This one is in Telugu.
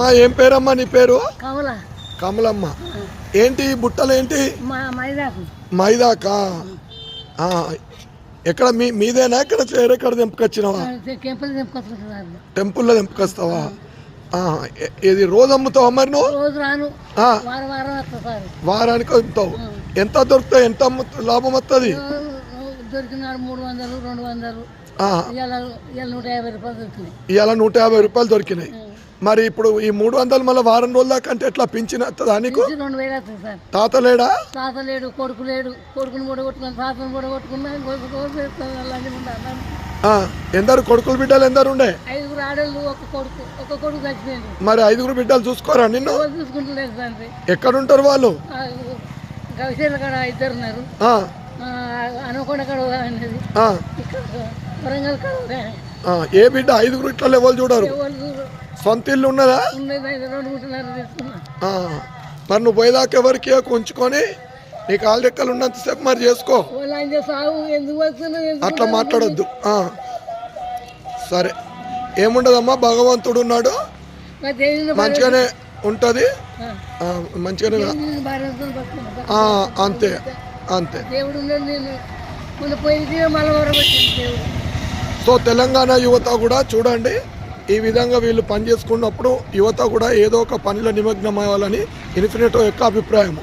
అమ్మా ఏం పేరమ్మా నీ పేరు? కమల. కమలమ్మ. ఏంటి బుట్టలు ఏంటి మా మైదాకు. ఎక్కడ మీ మీదేనా? ఇక్కడ వేరెక్కడ తెంపుకొచ్చినావా? టెంపుల్లో తెంపుకొస్తావా? ఇది రోజు అమ్ముతావా మరి నువ్వు? రోజు రాను. ఆ, వారం వారం వస్తారు వారానికి అమ్ముతావు. ఎంత దొరుకుతాయి? ఎంత లాభం వస్తుంది ఇవాళ నూట యాభై రూపాయలు దొరికినాయి. మరి ఇప్పుడు ఈ మూడు వందలు మళ్ళీ వారం రోజుల దాకా అంటే ఎట్లా పింఛన్ వస్తుందా నీకు? ఇది రెండు వేలు అవుతుంది సార్. తాత లేడా? తాత లేడు కొడుకు లేడు. కొడుకుని కూడా కొట్టుకున్నాను తాతను కూడా కొట్టుకున్నాను ఆ, ఎందరు కొడుకులు బిడ్డలు ఎందరు ఉండే? ఐదుగురు ఆడళ్ళు ఒక కొడుకు ఒక కొడుకు చచ్చిపోయింది మరి ఐదుగురు బిడ్డలు చూసుకోరా నిన్ను? తండ్రి ఎక్కడుంటారు వాళ్ళు? గవిశీల కాడ ఇద్దరు ఉన్నారు. అనుకొండ కాడ ఇక్కడ వరంగల్ కాడ ఏ బిడ్డ ఐదుగురు ఇట్లా ఎవరు చూడరు. సొంత ఇల్లు ఉన్నదా? మరి నువ్వు పోయేదాకా ఎవరికి ఉంచుకొని నీకు ఆల్రెక్కలు ఉన్నంతసేపు మరి చేసుకో. అట్లా మాట్లాడొద్దు. ఆ. సరే. ఏముండదమ్మా? భగవంతుడు ఉన్నాడు. నా మంచిగానే ఉంటుంది. మంచిగానే అంతే అంతే. దేవుడు. సో తెలంగాణ యువత కూడా చూడండి ఈ విధంగా వీళ్ళు పని చేసుకున్నప్పుడు యువత కూడా ఏదో ఒక పనిలో నిమగ్నం అవ్వాలని ఇన్ఫినిటో యొక్క అభిప్రాయము.